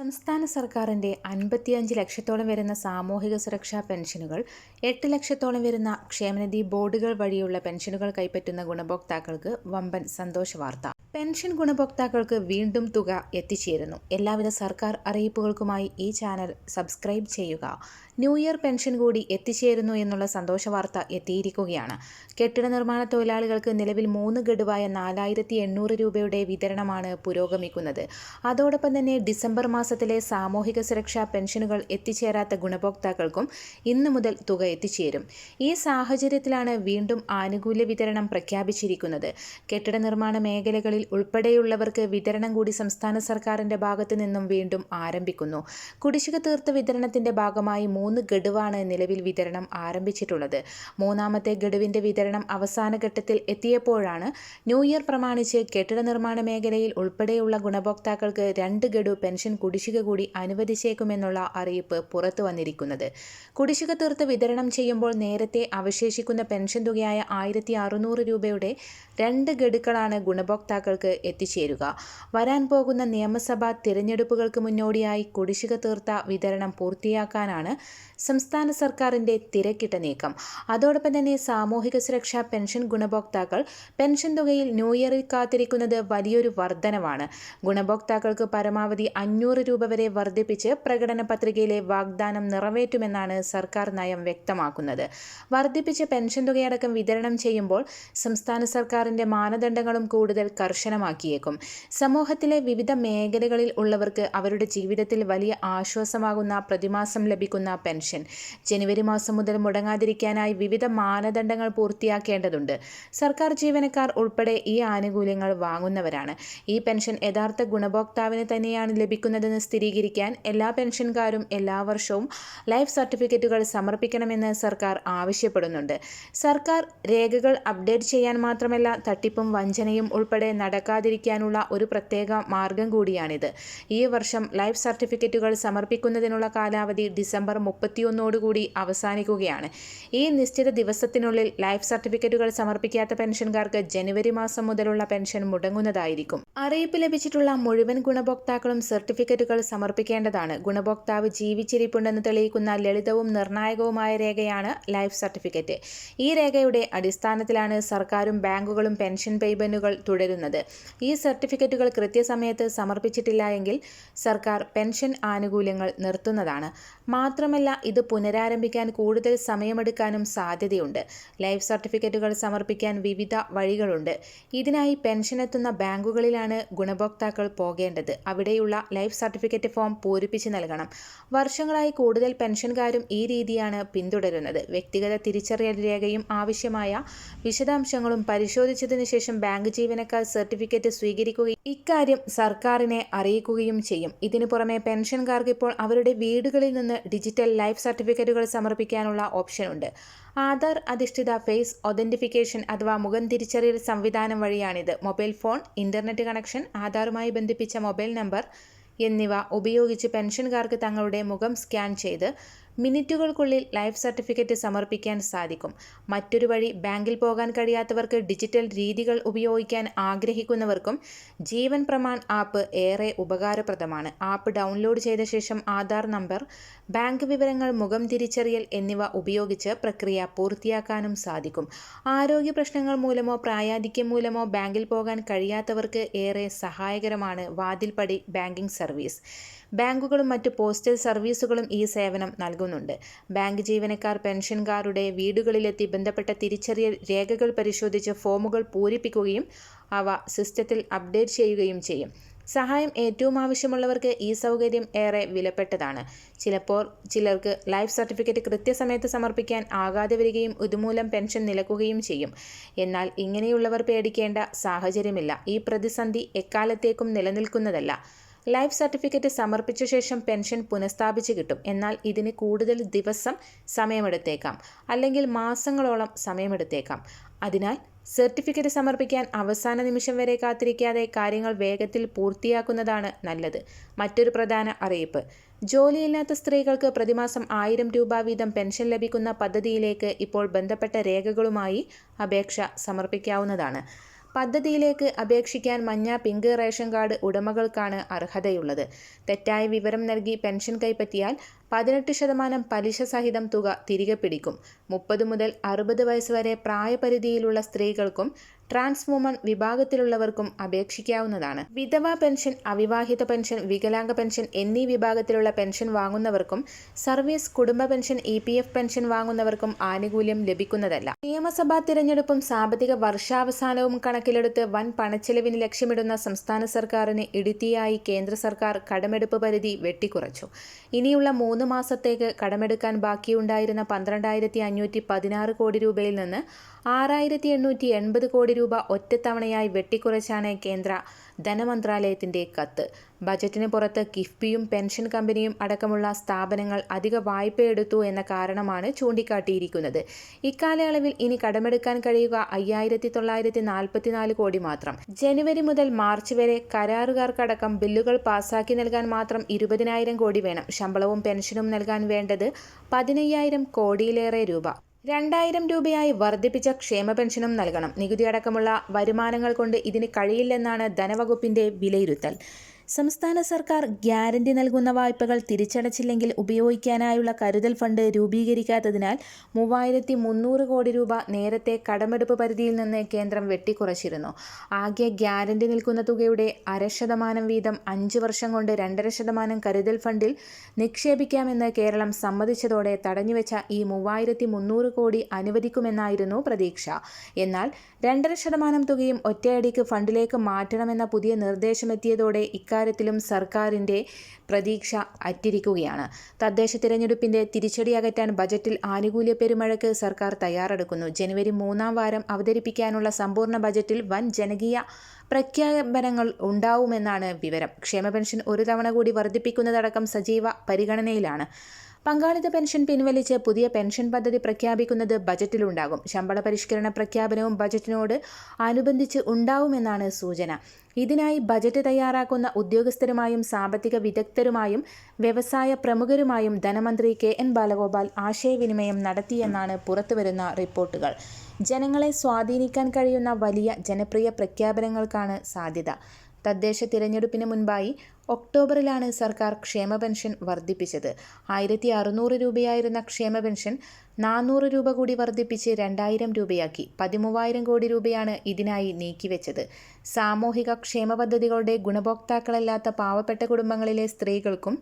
സംസ്ഥാന സർക്കാരിന്റെ അൻപത്തിയഞ്ച് ലക്ഷത്തോളം വരുന്ന സാമൂഹിക സുരക്ഷാ പെൻഷനുകൾ എട്ട് ലക്ഷത്തോളം വരുന്ന ക്ഷേമനിധി ബോർഡുകൾ വഴിയുള്ള പെൻഷനുകൾ കൈപ്പറ്റുന്ന ഗുണഭോക്താക്കൾക്ക് വമ്പൻ സന്തോഷ വാർത്ത. പെൻഷൻ ഗുണഭോക്താക്കൾക്ക് വീണ്ടും തുക എത്തിച്ചേരുന്നു. എല്ലാവിധ സർക്കാർ അറിയിപ്പുകൾക്കുമായി ഈ ചാനൽ സബ്സ്ക്രൈബ് ചെയ്യുക. ന്യൂ ഇയർ പെൻഷൻ കൂടി എത്തിച്ചേരുന്നു എന്നുള്ള സന്തോഷ വാർത്ത എത്തിയിരിക്കുകയാണ്. കെട്ടിട നിർമ്മാണ തൊഴിലാളികൾക്ക് നിലവിൽ മൂന്ന് ഗഡുവായ നാലായിരത്തി എണ്ണൂറ് രൂപയുടെ വിതരണമാണ് പുരോഗമിക്കുന്നത്. അതോടൊപ്പം തന്നെ ഡിസംബർ മാസത്തിലെ സാമൂഹിക സുരക്ഷാ പെൻഷനുകൾ എത്തിച്ചേരാത്ത ഗുണഭോക്താക്കൾക്കും ഇന്നു മുതൽ തുക എത്തിച്ചേരും. ഈ സാഹചര്യത്തിലാണ് വീണ്ടും ആനുകൂല്യ വിതരണം പ്രഖ്യാപിച്ചിരിക്കുന്നത്. കെട്ടിട നിർമ്മാണ മേഖലകളിൽ ഉൾപ്പെടെയുള്ളവർക്ക് വിതരണം കൂടി സംസ്ഥാന സർക്കാരിന്റെ ഭാഗത്തു നിന്നും വീണ്ടും ആരംഭിക്കുന്നു. കുടിശ്ശിക തീർത്ത വിതരണത്തിന്റെ ഭാഗമായി മൂന്ന് ഗഡുവാണ് നിലവിൽ വിതരണം ആരംഭിച്ചിട്ടുള്ളത്. മൂന്നാമത്തെ ഗഡുവിന്റെ വിതരണം അവസാന ഘട്ടത്തിൽ എത്തിയപ്പോഴാണ് ന്യൂ ഇയർ പ്രമാണിച്ച് കെട്ടിട നിർമ്മാണ മേഖലയിൽ ഉൾപ്പെടെയുള്ള ഗുണഭോക്താക്കൾക്ക് രണ്ട് ഗഡു പെൻഷൻ കുടിശ്ശിക കൂടി അനുവദിച്ചേക്കുമെന്നുള്ള അറിയിപ്പ് പുറത്തു വന്നിരിക്കുന്നത്. കുടിശ്ശിക തീർത്ത് വിതരണം ചെയ്യുമ്പോൾ നേരത്തെ അവശേഷിക്കുന്ന പെൻഷൻ തുകയായ ആയിരത്തി അറുന്നൂറ് രൂപയുടെ രണ്ട് ഗഡുക്കളാണ് ഗുണഭോക്താക്കൾക്ക് എത്തിച്ചേരുക. വരാൻ പോകുന്ന നിയമസഭാ തിരഞ്ഞെടുപ്പുകൾക്ക് മുന്നോടിയായി കുടിശ്ശിക തീർത്ത വിതരണം പൂർത്തിയാക്കാനാണ് സംസ്ഥാന സർക്കാരിന്റെ തിരക്കിട്ട നീക്കം. അതോടൊപ്പം തന്നെ സാമൂഹിക സുരക്ഷാ പെൻഷൻ ഗുണഭോക്താക്കൾ പെൻഷൻ തുകയിൽ ന്യൂ ഇയറിൽ കാത്തിരിക്കുന്നത് വലിയൊരു വർധനവാണ്. ഗുണഭോക്താക്കൾക്ക് പരമാവധി അഞ്ഞൂറ് രൂപ വരെ വർദ്ധിപ്പിച്ച് പ്രകടന പത്രികയിലെ വാഗ്ദാനം നിറവേറ്റുമെന്നാണ് സർക്കാർ നയം വ്യക്തമാക്കുന്നത്. വർദ്ധിപ്പിച്ച പെൻഷൻ തുകയടക്കം വിതരണം ചെയ്യുമ്പോൾ സംസ്ഥാന സർക്കാരിന്റെ മാനദണ്ഡങ്ങളും കൂടുതൽ കർശനമാക്കിയേക്കും. സമൂഹത്തിലെ വിവിധ മേഖലകളിൽ ഉള്ളവർക്ക് അവരുടെ ജീവിതത്തിൽ വലിയ ആശ്വാസമാകുന്ന പ്രതിമാസം ലഭിക്കുന്ന പെൻഷൻ. ജനുവരി മാസം മുതൽ മുടങ്ങാതിരിക്കാനായി വിവിധ മാനദണ്ഡങ്ങൾ പൂർത്തിയാക്കേണ്ടതുണ്ട്. സർക്കാർ ജീവനക്കാർ ഉൾപ്പെടെ ഈ ആനുകൂല്യങ്ങൾ വാങ്ങുന്നവരാണ്. ഈ പെൻഷൻ യഥാർത്ഥ ഗുണഭോക്താവിന് തന്നെയാണ് ലഭിക്കുന്നതെന്ന് സ്ഥിരീകരിക്കാൻ എല്ലാ പെൻഷൻകാരും എല്ലാ വർഷവും ലൈഫ് സർട്ടിഫിക്കറ്റുകൾ സമർപ്പിക്കണമെന്ന് സർക്കാർ ആവശ്യപ്പെടുന്നുണ്ട്. സർക്കാർ രേഖകൾ അപ്ഡേറ്റ് ചെയ്യാൻ മാത്രമല്ല തട്ടിപ്പും വഞ്ചനയും ഉൾപ്പെടെ നടക്കാതിരിക്കാനുള്ള ഒരു പ്രത്യേക മാർഗം കൂടിയാണിത്. ഈ വർഷം ലൈഫ് സർട്ടിഫിക്കറ്റുകൾ സമർപ്പിക്കുന്നതിനുള്ള കാലാവധി ഡിസംബർ മുപ്പത്തിയൊന്നോടുകൂടി അവസാനിക്കുകയാണ്. ഈ നിശ്ചിത ദിവസത്തിനുള്ളിൽ ലൈഫ് സർട്ടിഫിക്കറ്റുകൾ സമർപ്പിക്കാത്ത പെൻഷൻകാർക്ക് ജനുവരി മാസം മുതലുള്ള പെൻഷൻ മുടങ്ങുന്നതായിരിക്കും. അറിയിപ്പ് ലഭിച്ചിട്ടുള്ള മുഴുവൻ ഗുണഭോക്താക്കളും സർട്ടിഫിക്കറ്റുകൾ സമർപ്പിക്കേണ്ടതാണ്. ഗുണഭോക്താവ് ജീവിച്ചിരിപ്പുണ്ടെന്ന് തെളിയിക്കുന്ന ലളിതവും നിർണായകവുമായ രേഖയാണ് ലൈഫ് സർട്ടിഫിക്കറ്റ്. ഈ രേഖയുടെ അടിസ്ഥാനത്തിലാണ് സർക്കാരും ബാങ്കുകളും പെൻഷൻ പേയ്മെന്റുകൾ തുടരുന്നത്. ഈ സർട്ടിഫിക്കറ്റുകൾ കൃത്യസമയത്ത് സമർപ്പിച്ചിട്ടില്ല എങ്കിൽ സർക്കാർ പെൻഷൻ ആനുകൂല്യങ്ങൾ നിർത്തുന്നതാണ്. മാത്രമല്ല ഇത് പുനരാരംഭിക്കാൻ കൂടുതൽ സമയമെടുക്കാനും സാധ്യതയുണ്ട്. ലൈഫ് സർട്ടിഫിക്കറ്റുകൾ സമർപ്പിക്കാൻ വിവിധ വഴികളുണ്ട്. ഇതിനായി പെൻഷൻ എത്തുന്ന ബാങ്കുകളിലാണ് ഗുണഭോക്താക്കൾ പോകേണ്ടത്. അവിടെയുള്ള ലൈഫ് സർട്ടിഫിക്കറ്റ് ഫോം പൂരിപ്പിച്ച് നൽകണം. വർഷങ്ങളായി കൂടുതൽ പെൻഷൻകാരും ഈ രീതിയാണ് പിന്തുടരുന്നത്. വ്യക്തിഗത തിരിച്ചറിയൽ രേഖയും ആവശ്യമായ വിശദാംശങ്ങളും പരിശോധിച്ചതിനു ശേഷം ബാങ്ക് ജീവനക്കാർ സർട്ടിഫിക്കറ്റ് സ്വീകരിക്കുകയും ഇക്കാര്യം സർക്കാരിനെ അറിയിക്കുകയും ചെയ്യും. ഇതിനു പുറമെ പെൻഷൻകാർക്ക് ഇപ്പോൾ അവരുടെ വീടുകളിൽ നിന്ന് ഡിജിറ്റൽ ലൈഫ് സർട്ടിഫിക്കറ്റുകൾ സമർപ്പിക്കാനുള്ള ഓപ്ഷനുണ്ട്. ആധാർ അധിഷ്ഠിത ഫേസ് ഒതന്റിഫിക്കേഷൻ അഥവാ മുഖം തിരിച്ചറിയൽ സംവിധാനം വഴിയാണിത്. മൊബൈൽ ഫോൺ ഇന്റർനെറ്റ് കണക്ഷൻ ആധാറുമായി ബന്ധിപ്പിച്ച മൊബൈൽ നമ്പർ എന്നിവ ഉപയോഗിച്ച് പെൻഷൻകാർക്ക് തങ്ങളുടെ മുഖം സ്കാൻ ചെയ്ത് മിനിറ്റുകൾക്കുള്ളിൽ ലൈഫ് സർട്ടിഫിക്കറ്റ് സമർപ്പിക്കാൻ സാധിക്കും. മറ്റൊരു വഴി ബാങ്കിൽ പോകാൻ കഴിയാത്തവർക്ക് ഡിജിറ്റൽ രീതികൾ ഉപയോഗിക്കാൻ ആഗ്രഹിക്കുന്നവർക്കും ജീവൻ പ്രമാൺ ആപ്പ് ഏറെ ഉപകാരപ്രദമാണ്. ആപ്പ് ഡൗൺലോഡ് ചെയ്ത ശേഷം ആധാർ നമ്പർ ബാങ്ക് വിവരങ്ങൾ മുഖം തിരിച്ചറിയൽ എന്നിവ ഉപയോഗിച്ച് പ്രക്രിയ പൂർത്തിയാക്കാനും സാധിക്കും. ആരോഗ്യ പ്രശ്നങ്ങൾ മൂലമോ പ്രായാധിക്യം മൂലമോ ബാങ്കിൽ പോകാൻ കഴിയാത്തവർക്ക് ഏറെ സഹായകരമാണ് വാതിൽപ്പടി ബാങ്കിംഗ് സർവീസ്. ബാങ്കുകളും മറ്റ് പോസ്റ്റൽ സർവീസുകളും ഈ സേവനം നൽകുന്നുണ്ട്. ബാങ്ക് ജീവനക്കാർ പെൻഷൻകാരുടെ വീടുകളിലെത്തി ബന്ധപ്പെട്ട തിരിച്ചറിയൽ രേഖകൾ പരിശോധിച്ച് ഫോമുകൾ പൂരിപ്പിക്കുകയും അവ സിസ്റ്റത്തിൽ അപ്ഡേറ്റ് ചെയ്യുകയും ചെയ്യും. സഹായം ഏറ്റവും ആവശ്യമുള്ളവർക്ക് ഈ സൗകര്യം ഏറെ വിലപ്പെട്ടതാണ്. ചിലപ്പോൾ ചിലർക്ക് ലൈഫ് സർട്ടിഫിക്കറ്റ് കൃത്യസമയത്ത് സമർപ്പിക്കാൻ ആകാതെ വരികയും ഇതുമൂലം പെൻഷൻ നിലക്കുകയും ചെയ്യും. എന്നാൽ ഇങ്ങനെയുള്ളവർ പേടിക്കേണ്ട സാഹചര്യമില്ല. ഈ പ്രതിസന്ധി എക്കാലത്തേക്കും നിലനിൽക്കുന്നതല്ല. ലൈഫ് സർട്ടിഫിക്കറ്റ് സമർപ്പിച്ച ശേഷം പെൻഷൻ പുനഃസ്ഥാപിച്ച് കിട്ടും. എന്നാൽ ഇതിന് കൂടുതൽ ദിവസം സമയമെടുത്തേക്കാം. അല്ലെങ്കിൽ മാസങ്ങളോളം സമയമെടുത്തേക്കാം. അതിനാൽ സർട്ടിഫിക്കറ്റ് സമർപ്പിക്കാൻ അവസാന നിമിഷം വരെ കാത്തിരിക്കാതെ കാര്യങ്ങൾ വേഗത്തിൽ പൂർത്തിയാക്കുന്നതാണ് നല്ലത്. മറ്റൊരു പ്രധാന അറിയിപ്പ്. ജോലിയില്ലാത്ത സ്ത്രീകൾക്ക് പ്രതിമാസം ആയിരം രൂപ വീതം പെൻഷൻ ലഭിക്കുന്ന പദ്ധതിയിലേക്ക് ഇപ്പോൾ ബന്ധപ്പെട്ട രേഖകളുമായി അപേക്ഷ സമർപ്പിക്കാവുന്നതാണ്. പദ്ധതിയിലേക്ക് അപേക്ഷിക്കാൻ മഞ്ഞ പിങ്ക് റേഷൻ കാർഡ് ഉടമകൾക്കാണ് അർഹതയുള്ളത്. തെറ്റായ വിവരം നൽകി പെൻഷൻ കൈപ്പറ്റിയാൽ പതിനെട്ട് ശതമാനം പലിശ സഹിതം തുക തിരികെ പിടിക്കും. മുപ്പത് മുതൽ അറുപത് വയസ്സ് വരെ പ്രായപരിധിയിലുള്ള സ്ത്രീകൾക്കും ട്രാൻസ് വുമൺ വിഭാഗത്തിലുള്ളവർക്കും അപേക്ഷിക്കാവുന്നതാണ്. വിധവാ പെൻഷൻ അവിവാഹിത പെൻഷൻ വികലാംഗ പെൻഷൻ എന്നീ വിഭാഗത്തിലുള്ള പെൻഷൻ വാങ്ങുന്നവർക്കും സർവീസ് കുടുംബ pension E P F pension വാങ്ങുന്നവർക്കും ആനുകൂല്യം ലഭിക്കുന്നതല്ല. നിയമസഭാ തിരഞ്ഞെടുപ്പും സാമ്പത്തിക വർഷാവസാനവും കണക്കിലെടുത്ത് വൻ പണച്ചെലവിന് ലക്ഷ്യമിടുന്ന സംസ്ഥാന സർക്കാരിന് ഇടുത്തിയായി കേന്ദ്ര സർക്കാർ കടമെടുപ്പ് പരിധി വെട്ടിക്കുറച്ചു. ഇനിയുള്ള മൂന്ന് മാസത്തേക്ക് കടമെടുക്കാൻ ബാക്കിയുണ്ടായിരുന്ന പന്ത്രണ്ടായിരത്തി അഞ്ഞൂറ്റി പതിനാറ് കോടി രൂപയിൽ നിന്ന് ആറായിരത്തി എണ്ണൂറ്റി എൺപത് കോടി രൂപ ഒറ്റത്തവണയായി വെട്ടിക്കുറച്ചാണ് കേന്ദ്ര ധനമന്ത്രാലയത്തിന്റെ കത്ത്. ബജറ്റിന് പുറത്ത് കിഫ്ബിയും പെൻഷൻ കമ്പനിയും അടക്കമുള്ള സ്ഥാപനങ്ങൾ അധിക വായ്പയെടുത്തു എന്ന കാരണമാണ് ചൂണ്ടിക്കാട്ടിയിരിക്കുന്നത്. ഇക്കാലയളവിൽ ഇനി കടമെടുക്കാൻ കഴിയുക അയ്യായിരത്തി തൊള്ളായിരത്തി നാൽപ്പത്തിനാല് കോടി മാത്രം. ജനുവരി മുതൽ മാർച്ച് വരെ കരാറുകാർക്കടക്കം ബില്ലുകൾ പാസാക്കി നൽകാൻ മാത്രം ഇരുപതിനായിരം കോടി വേണം. ശമ്പളവും പെൻഷനും നൽകാൻ വേണ്ടത് പതിനയ്യായിരം കോടിയിലേറെ രൂപ. രണ്ടായിരം രൂപയായി വർദ്ധിപ്പിച്ച ക്ഷേമ പെൻഷനും നൽകണം. നികുതി അടക്കമുള്ള വരുമാനങ്ങൾ കൊണ്ട് ഇതിന് കഴിയില്ലെന്നാണ് ധനവകുപ്പിന്റെ വിലയിരുത്തൽ. സംസ്ഥാന സർക്കാർ ഗ്യാരണ്ടി നൽകുന്ന വായ്പകൾ തിരിച്ചടച്ചില്ലെങ്കിൽ ഉപയോഗിക്കാനായുള്ള കരുതൽ ഫണ്ട് രൂപീകരിക്കാത്തതിനാൽ മൂവായിരത്തി മുന്നൂറ് കോടി രൂപ നേരത്തെ കടമെടുപ്പ് പരിധിയിൽ നിന്ന് കേന്ദ്രം വെട്ടിക്കുറച്ചിരുന്നു. ആകെ ഗ്യാരണ്ടി നിൽക്കുന്ന തുകയുടെ അര ശതമാനം വീതം അഞ്ച് വർഷം കൊണ്ട് രണ്ടര ശതമാനം കരുതൽ ഫണ്ടിൽ നിക്ഷേപിക്കാമെന്ന് കേരളം സമ്മതിച്ചതോടെ തടഞ്ഞുവെച്ച ഈ മൂവായിരത്തി കോടി അനുവദിക്കുമെന്നായിരുന്നു പ്രതീക്ഷ. എന്നാൽ രണ്ടര ശതമാനം തുകയും ഒറ്റയടിക്ക് ഫണ്ടിലേക്ക് മാറ്റണമെന്ന പുതിയ നിർദ്ദേശമെത്തിയതോടെ ഇക്കാര്യത്തിലും സർക്കാരിന്റെ പ്രതീക്ഷ അറ്റിരിക്കുകയാണ്. തദ്ദേശ തിരഞ്ഞെടുപ്പിന്റെ തിരിച്ചടി അകറ്റാൻ ബജറ്റിൽ ആനുകൂല്യ പെരുമഴയ്ക്ക് സർക്കാർ തയ്യാറെടുക്കുന്നു. ജനുവരി മൂന്നാം വാരം അവതരിപ്പിക്കാനുള്ള സമ്പൂർണ ബജറ്റിൽ വൻ ജനകീയ പ്രഖ്യാപനങ്ങൾ ഉണ്ടാവുമെന്നാണ് വിവരം. ക്ഷേമ പെൻഷൻ ഒരു തവണ കൂടി വർദ്ധിപ്പിക്കുന്നതടക്കം സജീവ പരിഗണനയിലാണ്. പങ്കാളിത്ത പെൻഷൻ പിൻവലിച്ച് പുതിയ പെൻഷൻ പദ്ധതി പ്രഖ്യാപിക്കുന്നത് ബജറ്റിലുണ്ടാകും. ശമ്പള പരിഷ്കരണ പ്രഖ്യാപനവും ബജറ്റിനോട് അനുബന്ധിച്ച് ഉണ്ടാവുമെന്നാണ് സൂചന. ഇതിനായി ബജറ്റ് തയ്യാറാക്കുന്ന ഉദ്യോഗസ്ഥരുമായും സാമ്പത്തിക വിദഗ്ധരുമായും വ്യവസായ പ്രമുഖരുമായും ധനമന്ത്രി കെ എൻ ബാലഗോപാൽ ആശയവിനിമയം നടത്തിയെന്നാണ് പുറത്തുവരുന്ന റിപ്പോർട്ടുകൾ. ജനങ്ങളെ സ്വാധീനിക്കാൻ കഴിയുന്ന വലിയ ജനപ്രിയ പ്രഖ്യാപനങ്ങൾക്കാണ് സാധ്യത. തദ്ദേശ തിരഞ്ഞെടുപ്പിന് മുൻപായി ഒക്ടോബറിലാണ് സർക്കാർ ക്ഷേമ പെൻഷൻ വർദ്ധിപ്പിച്ചത്. ആയിരത്തി അറുന്നൂറ് രൂപയായിരുന്ന ക്ഷേമ പെൻഷൻ നാനൂറ് രൂപ കൂടി വർദ്ധിപ്പിച്ച് രണ്ടായിരം രൂപയാക്കി. പതിമൂവായിരം കോടി രൂപയാണ് ഇതിനായി നീക്കിവെച്ചത്. സാമൂഹിക ക്ഷേമ പദ്ധതികളുടെ ഗുണഭോക്താക്കളല്ലാത്ത പാവപ്പെട്ട കുടുംബങ്ങളിലെ സ്ത്രീകൾക്കും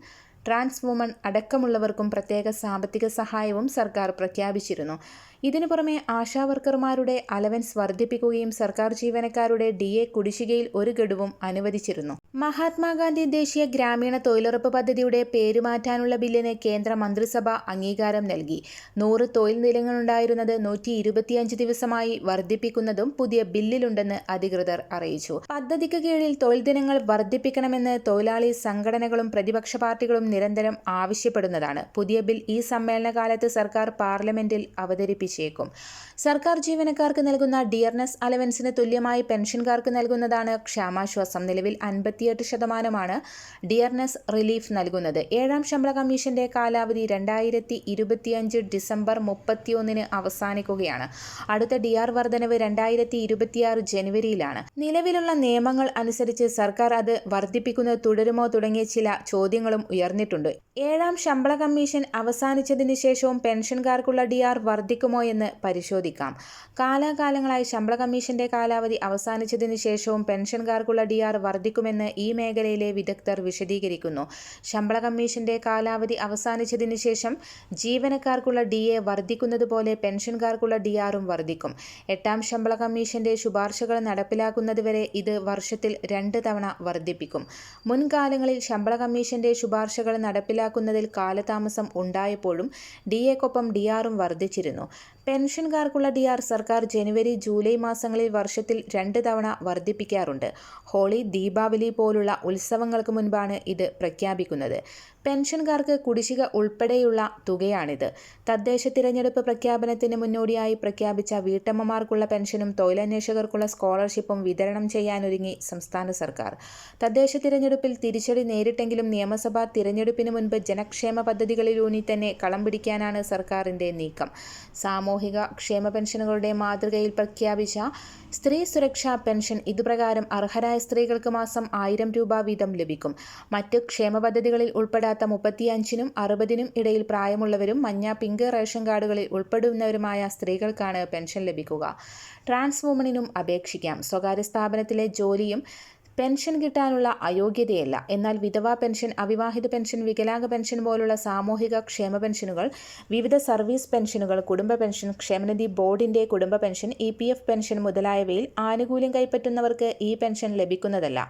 ട്രാൻസ് വുമൺ അടക്കമുള്ളവർക്കും പ്രത്യേക സാമ്പത്തിക സഹായവും സർക്കാർ പ്രഖ്യാപിച്ചിരുന്നു. ഇതിനു പുറമെ ആശാവർക്കർമാരുടെ അലവൻസ് വർദ്ധിപ്പിക്കുകയും സർക്കാർ ജീവനക്കാരുടെ ഡി എ കുടിശ്ശികയിൽ ഒരു ഗഡുവും അനുവദിച്ചിരുന്നു. മഹാത്മാഗാന്ധി ദേശീയ ഗ്രാമീണ തൊഴിലുറപ്പ് പദ്ധതിയുടെ പേരുമാറ്റാനുള്ള ബില്ലിന് കേന്ദ്ര മന്ത്രിസഭ അംഗീകാരം നൽകി. നൂറ് തൊഴിൽ നിലങ്ങളുണ്ടായിരുന്നത് നൂറ്റി ഇരുപത്തിയഞ്ച് ദിവസമായി വർദ്ധിപ്പിക്കുന്നതും പുതിയ ബില്ലിലുണ്ടെന്ന് അധികൃതർ അറിയിച്ചു. പദ്ധതിക്ക് കീഴിൽ തൊഴിൽ ദിനങ്ങൾ വർദ്ധിപ്പിക്കണമെന്ന് തൊഴിലാളി സംഘടനകളും പ്രതിപക്ഷ പാർട്ടികളും നിരന്തരം ആവശ്യപ്പെടുന്നതാണ്. പുതിയ ബിൽ ഈ സമ്മേളനകാലത്ത് സർക്കാർ പാർലമെന്റിൽ അവതരിപ്പിച്ചേക്കും. സർക്കാർ ജീവനക്കാർക്ക് നൽകുന്ന ഡിയർനെസ് അലവൻസിന് തുല്യമായി പെൻഷൻകാർക്ക് നൽകുന്നതാണ് ക്ഷാമാശ്വാസം. നിലവിൽ അൻപത്തിയെട്ട് ശതമാനമാണ് ഡിയർനെസ് റിലീഫ് നൽകുന്നത്. ഏഴാം ശമ്പള കമ്മീഷന്റെ കാലാവധി രണ്ടായിരത്തി ഇരുപത്തിയഞ്ച് ഡിസംബർ മുപ്പത്തിയൊന്നിന് അവസാനിക്കുകയാണ്. അടുത്ത ഡി ആർ വർധനവ് രണ്ടായിരത്തി ഇരുപത്തിയാറ് ജനുവരിയിലാണ്. നിലവിലുള്ള നിയമങ്ങൾ അനുസരിച്ച് സർക്കാർ അത് വർദ്ധിപ്പിക്കുന്നത് തുടരുമോ തുടങ്ങിയ ചില ചോദ്യങ്ങളും ഉയർന്നിട്ടുണ്ട്. ഏഴാം ശമ്പള കമ്മീഷൻ അവസാനിച്ചതിന് ശേഷവും പെൻഷൻകാർക്കുള്ള ഡി ആർ വർദ്ധിക്കുമോ എന്ന് പരിശോധിക്കാം. കാലാകാലങ്ങളായി ശമ്പള കമ്മീഷന്റെ കാലാവധി അവസാനിച്ചതിന് ശേഷവും പെൻഷൻകാർക്കുള്ള ഡി ആർ വർദ്ധിക്കുമെന്ന് ഈ മേഖലയിലെ വിദഗ്ധർ വിശദീകരിക്കുന്നു. ശമ്പള കമ്മീഷന്റെ കാലാവധി അവസാനിച്ചതിന് ശേഷം ജീവനക്കാർക്കുള്ള ഡി എ വർദ്ധിക്കുന്നത് പോലെ പെൻഷൻകാർക്കുള്ള ഡി ആറും വർദ്ധിക്കും. എട്ടാം ശമ്പള കമ്മീഷന്റെ ശുപാർശകൾ നടപ്പിലാക്കുന്നതുവരെ ഇത് വർഷത്തിൽ രണ്ട് തവണ വർദ്ധിപ്പിക്കും. മുൻകാലങ്ങളിൽ ശമ്പള കമ്മീഷന്റെ ശുപാർശകൾ നടപ്പിലാക്കുന്നതിൽ കാലതാമസം ഉണ്ടായപ്പോഴും ഡി എക്കൊപ്പം ഡി ആറും വർദ്ധിച്ചിരുന്നു. പെൻഷൻകാർക്കുള്ള ഡി ആർ സർക്കാർ ജനുവരി ജൂലൈ മാസങ്ങളിൽ വർഷത്തിൽ രണ്ട് തവണ വർദ്ധിപ്പിക്കാറുണ്ട്. ഹോളി ദീപാവലി പോലുള്ള ഉത്സവങ്ങൾക്ക് മുൻപാണ് ഇത് പ്രഖ്യാപിക്കുന്നത്. പെൻഷൻകാർക്ക് കുടിശ്ശിക ഉൾപ്പെടെയുള്ള തുകയാണിത്. തദ്ദേശ തിരഞ്ഞെടുപ്പ് പ്രഖ്യാപനത്തിന് മുന്നോടിയായി പ്രഖ്യാപിച്ച വീട്ടമ്മമാർക്കുള്ള പെൻഷനും തൊഴിലന്വേഷകർക്കുള്ള സ്കോളർഷിപ്പും വിതരണം ചെയ്യാനൊരുങ്ങി സംസ്ഥാന സർക്കാർ. തദ്ദേശ തിരഞ്ഞെടുപ്പിൽ തിരിച്ചടി നേരിട്ടെങ്കിലും നിയമസഭാ തിരഞ്ഞെടുപ്പിന് മുൻപ് ജനക്ഷേമ പദ്ധതികളിലൂന്നി തന്നെ കളം പിടിക്കാനാണ് സർക്കാരിന്റെ നീക്കം. സാമൂഹ്യ സാമൂഹിക ക്ഷേമ പെൻഷനുകളുടെ മാതൃകയിൽ പ്രഖ്യാപിച്ച സ്ത്രീ സുരക്ഷാ പെൻഷൻ ഇതുപ്രകാരം അർഹരായ സ്ത്രീകൾക്ക് മാസം ആയിരം രൂപ വീതം ലഭിക്കും. മറ്റ് ക്ഷേമ പദ്ധതികളിൽ ഉൾപ്പെടാത്ത മുപ്പത്തിയഞ്ചിനും അറുപതിനും ഇടയിൽ പ്രായമുള്ളവരും മഞ്ഞ പിങ്ക് റേഷൻ കാർഡുകളിൽ ഉൾപ്പെടുന്നവരുമായ സ്ത്രീകൾക്കാണ് പെൻഷൻ ലഭിക്കുക. ട്രാൻസ് വുമണിനും അപേക്ഷിക്കാം. സ്വകാര്യ സ്ഥാപനത്തിലെ ജോലിയും പെൻഷൻ കിട്ടാനുള്ള അയോഗ്യതയല്ല. എന്നാൽ വിധവാ പെൻഷൻ അവിവാഹിത പെൻഷൻ വികലാംഗ പെൻഷൻ പോലുള്ള സാമൂഹിക ക്ഷേമ പെൻഷനുകൾ വിവിധ സർവീസ് പെൻഷനുകൾ കുടുംബ പെൻഷൻ ക്ഷേമനിധി ബോർഡിന്റെ കുടുംബ പെൻഷൻ ഇ പെൻഷൻ മുതലായവയിൽ ആനുകൂല്യം കൈപ്പറ്റുന്നവർക്ക് ഈ പെൻഷൻ ലഭിക്കുന്നതല്ല.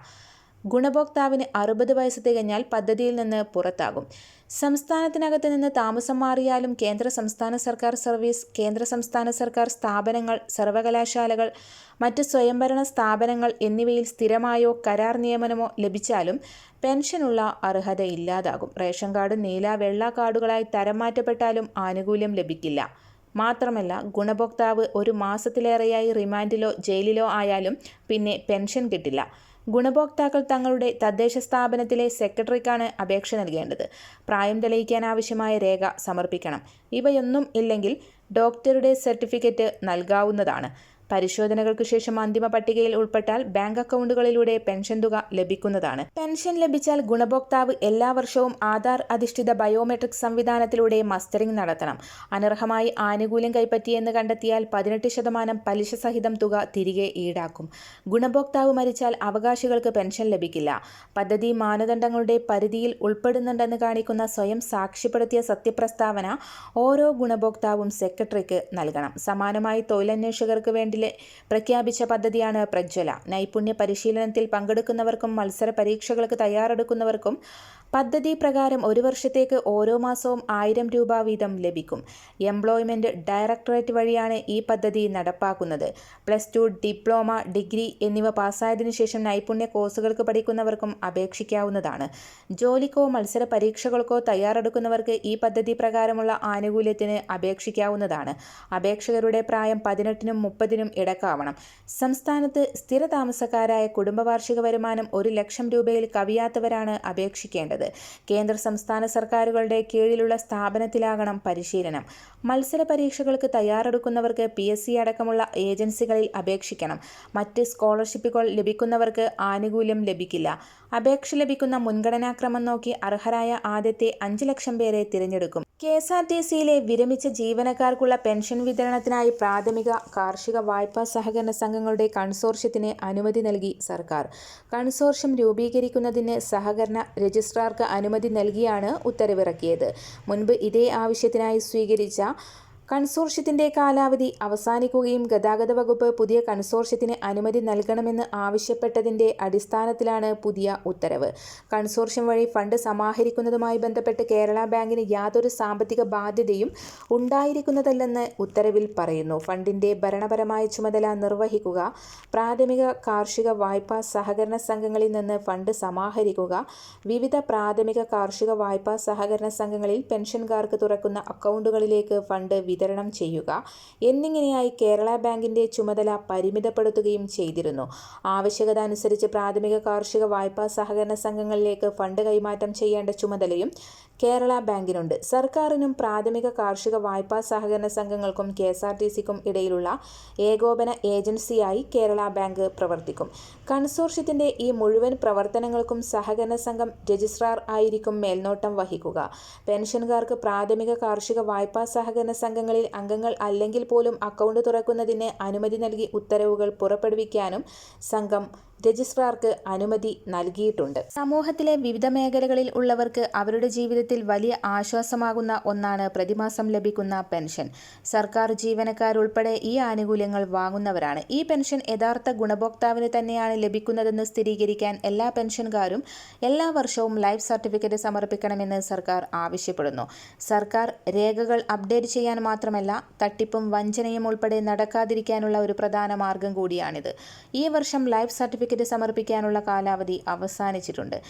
ഗുണഭോക്താവിന് അറുപത് വയസ്സ് തികഞ്ഞാൽ പദ്ധതിയിൽ നിന്ന് പുറത്താകും. സംസ്ഥാനത്തിനകത്ത് നിന്ന് താമസം മാറിയാലും കേന്ദ്ര സംസ്ഥാന സർക്കാർ സർവീസ് കേന്ദ്ര സംസ്ഥാന സർക്കാർ സ്ഥാപനങ്ങൾ സർവകലാശാലകൾ മറ്റ് സ്വയംഭരണ സ്ഥാപനങ്ങൾ എന്നിവയിൽ സ്ഥിരമായോ കരാർ നിയമനമോ ലഭിച്ചാലും പെൻഷനുള്ള അർഹത ഇല്ലാതാകും. റേഷൻ കാർഡ് നീല വെള്ള കാർഡുകളായി തരം മാറ്റപ്പെട്ടാലും ആനുകൂല്യം ലഭിക്കില്ല. മാത്രമല്ല ഗുണഭോക്താവ് ഒരു മാസത്തിലേറെയായി റിമാൻഡിലോ ജയിലിലോ ആയാലും പിന്നെ പെൻഷൻ കിട്ടില്ല. ഗുണഭോക്താക്കൾ തങ്ങളുടെ തദ്ദേശ സ്ഥാപനത്തിലെ സെക്രട്ടറിക്കാണ് അപേക്ഷ നൽകേണ്ടത്. പ്രായം തെളിയിക്കാൻ ആവശ്യമായ രേഖ സമർപ്പിക്കണം. ഇവയൊന്നും ഇല്ലെങ്കിൽ ഡോക്ടറുടെ സർട്ടിഫിക്കറ്റ് നൽകാവുന്നതാണ്. പരിശോധനകൾക്ക് ശേഷം അന്തിമ പട്ടികയിൽ ഉൾപ്പെട്ടാൽ ബാങ്ക് അക്കൗണ്ടുകളിലൂടെ പെൻഷൻ തുക ലഭിക്കുന്നതാണ്. പെൻഷൻ ലഭിച്ചാൽ ഗുണഭോക്താവ് എല്ലാ വർഷവും ആധാർ അധിഷ്ഠിത ബയോമെട്രിക് സംവിധാനത്തിലൂടെ മസ്റ്ററിംഗ് നടത്തണം. അനർഹമായി ആനുകൂല്യം കൈപ്പറ്റിയെന്ന് കണ്ടെത്തിയാൽ പതിനെട്ട് ശതമാനം പലിശ സഹിതം തുക തിരികെ ഈടാക്കും. ഗുണഭോക്താവ് മരിച്ചാൽ അവകാശികൾക്ക് പെൻഷൻ ലഭിക്കില്ല. പദ്ധതി മാനദണ്ഡങ്ങളുടെ പരിധിയിൽ ഉൾപ്പെടുന്നുണ്ടെന്ന് കാണിക്കുന്ന സ്വയം സാക്ഷ്യപ്പെടുത്തിയ സത്യപ്രസ്താവന ഓരോ ഗുണഭോക്താവും സെക്രട്ടറിക്ക് നൽകണം. സമാനമായി തൊഴിലന്വേഷകർക്ക് വേണ്ടി പ്രഖ്യാപിച്ച പദ്ധതിയാണ് പ്രജ്വല. നൈപുണ്യ പരിശീലനത്തിൽ പങ്കെടുക്കുന്നവർക്കും മത്സര പരീക്ഷകൾക്ക് തയ്യാറെടുക്കുന്നവർക്കും പദ്ധതി പ്രകാരം ഒരു വർഷത്തേക്ക് ഓരോ മാസവും ആയിരം രൂപ വീതം ലഭിക്കും. എംപ്ലോയ്മെന്റ് ഡയറക്ടറേറ്റ് വഴിയാണ് ഈ പദ്ധതി നടപ്പാക്കുന്നത്. പ്ലസ് ടു ഡിപ്ലോമ ഡിഗ്രി എന്നിവ പാസ്സായതിനു ശേഷം നൈപുണ്യ കോഴ്സുകൾക്ക് പഠിക്കുന്നവർക്കും അപേക്ഷിക്കാവുന്നതാണ്. ജോലിക്കോ മത്സര പരീക്ഷകൾക്കോ തയ്യാറെടുക്കുന്നവർക്ക് ഈ പദ്ധതി പ്രകാരമുള്ള ആനുകൂല്യത്തിന് അപേക്ഷിക്കാവുന്നതാണ്. അപേക്ഷകരുടെ പ്രായം പതിനെട്ടിനും മുപ്പതിനും ഇടക്കാവണം. സംസ്ഥാനത്ത് സ്ഥിര താമസക്കാരായ കുടുംബവാർഷിക വരുമാനം ഒരു ലക്ഷം രൂപയിൽ കവിയാത്തവരാണ് അപേക്ഷിക്കേണ്ടത്. കേന്ദ്ര സംസ്ഥാന സർക്കാരുകളുടെ കീഴിലുള്ള സ്ഥാപനത്തിലാകണം പരിശീലനം. മത്സര പരീക്ഷകൾക്ക് തയ്യാറെടുക്കുന്നവർക്ക് പി എസ് സി അടക്കമുള്ള ഏജൻസികളിൽ അപേക്ഷിക്കണം. മറ്റ് സ്കോളർഷിപ്പുകൾ ലഭിക്കുന്നവർക്ക് ആനുകൂല്യം ലഭിക്കില്ല. അപേക്ഷ ലഭിക്കുന്ന മുൻഗണനാക്രമം നോക്കി അർഹരായ ആദ്യത്തെ അഞ്ച് ലക്ഷം പേരെ തിരഞ്ഞെടുക്കും. കെ എസ് ആർ ടി സിയിലെ വിരമിച്ച ജീവനക്കാർക്കുള്ള പെൻഷൻ വിതരണത്തിനായി പ്രാഥമിക കാർഷിക വായ്പാ സഹകരണ സംഘങ്ങളുടെ കൺസോർഷ്യത്തിന് അനുമതി നൽകി സർക്കാർ. കൺസോർഷ്യം രൂപീകരിക്കുന്നതിന് സഹകരണ രജിസ്ട്രാർക്ക് അനുമതി നൽകിയാണ് ഉത്തരവിറക്കിയത്. മുൻപ് ഇതേ ആവശ്യത്തിനായി സ്വീകരിച്ച കൺസോർഷ്യത്തിന്റെ കാലാവധി അവസാനിക്കുകയും ഗതാഗത വകുപ്പ് പുതിയ കൺസോർഷ്യത്തിന് അനുമതി നൽകണമെന്ന് ആവശ്യപ്പെട്ടതിന്റെ അടിസ്ഥാനത്തിലാണ് പുതിയ ഉത്തരവ്. കൺസോർഷ്യം വഴി ഫണ്ട് സമാഹരിക്കുന്നതുമായി ബന്ധപ്പെട്ട് കേരള ബാങ്കിന് യാതൊരു സാമ്പത്തിക ബാധ്യതയും ഉണ്ടായിരിക്കുന്നതല്ലെന്ന് ഉത്തരവിൽ പറയുന്നു. ഫണ്ടിന്റെ ഭരണപരമായ ചുമതല നിർവഹിക്കുക പ്രാഥമിക കാർഷിക വായ്പാ സഹകരണ സംഘങ്ങളിൽ നിന്ന് ഫണ്ട് സമാഹരിക്കുക വിവിധ പ്രാഥമിക കാർഷിക വായ്പാ സഹകരണ സംഘങ്ങളിൽ പെൻഷൻകാർക്ക് തുറക്കുന്ന അക്കൗണ്ടുകളിലേക്ക് ഫണ്ട് വിതരണം ചെയ്യുക എന്നിങ്ങനെയായി കേരള ബാങ്കിന്റെ ചുമതല പരിമിതപ്പെടുത്തുകയും ചെയ്തിരുന്നു. ആവശ്യകത അനുസരിച്ച് പ്രാഥമിക കാർഷിക വായ്പാ സഹകരണ സംഘങ്ങളിലേക്ക് ഫണ്ട് കൈമാറ്റം ചെയ്യേണ്ട ചുമതലയും കേരള ബാങ്കിനുണ്ട്. സർക്കാരിനും പ്രാഥമിക കാർഷിക വായ്പാ സഹകരണ സംഘങ്ങൾക്കും കെ എസ് ആർ ടി സിക്കും ഇടയിലുള്ള ഏകോപന ഏജൻസിയായി കേരള ബാങ്ക് പ്രവർത്തിക്കും. കൺസോർഷ്യത്തിന്റെ ഈ മുഴുവൻ പ്രവർത്തനങ്ങൾക്കും സഹകരണ സംഘം രജിസ്ട്രാർ ആയിരിക്കും മേൽനോട്ടം വഹിക്കുക. പെൻഷൻകാർക്ക് പ്രാഥമിക കാർഷിക വായ്പാ സഹകരണ സംഘങ്ങളിൽ അംഗങ്ങൾ അല്ലെങ്കിൽ പോലും അക്കൗണ്ട് തുറക്കുന്നതിന് അനുമതി നൽകി ഉത്തരവുകൾ പുറപ്പെടുവിക്കാനും സംഘം രജിസ്ട്രാർക്ക് അനുമതി നൽകിയിട്ടുണ്ട്. സമൂഹത്തിലെ വിവിധ മേഖലകളിൽ ഉള്ളവർക്ക് അവരുടെ ജീവിതത്തിൽ വലിയ ആശ്വാസമാകുന്ന ഒന്നാണ് പ്രതിമാസം ലഭിക്കുന്ന പെൻഷൻ. സർക്കാർ ജീവനക്കാരുൾപ്പെടെ ഈ ആനുകൂല്യങ്ങൾ വാങ്ങുന്നവരാണ്. ഈ പെൻഷൻ യഥാർത്ഥ ഗുണഭോക്താവിന് തന്നെയാണ് ലഭിക്കുന്നതെന്ന് സ്ഥിരീകരിക്കാൻ എല്ലാ പെൻഷൻകാരും എല്ലാ വർഷവും ലൈഫ് സർട്ടിഫിക്കറ്റ് സമർപ്പിക്കണമെന്ന് സർക്കാർ ആവശ്യപ്പെടുന്നു. സർക്കാർ രേഖകൾ അപ്ഡേറ്റ് ചെയ്യാൻ മാത്രമല്ല തട്ടിപ്പും വഞ്ചനയും ഉൾപ്പെടെ നടക്കാതിരിക്കാനുള്ള ഒരു പ്രധാന മാർഗം കൂടിയാണിത്. ഈ വർഷം ലൈഫ് സർട്ടിഫിക്കറ്റ് സമർപ്പിക്കാനുള്ള കാലാവധി അവസാനിച്ചിട്ടുണ്ട്.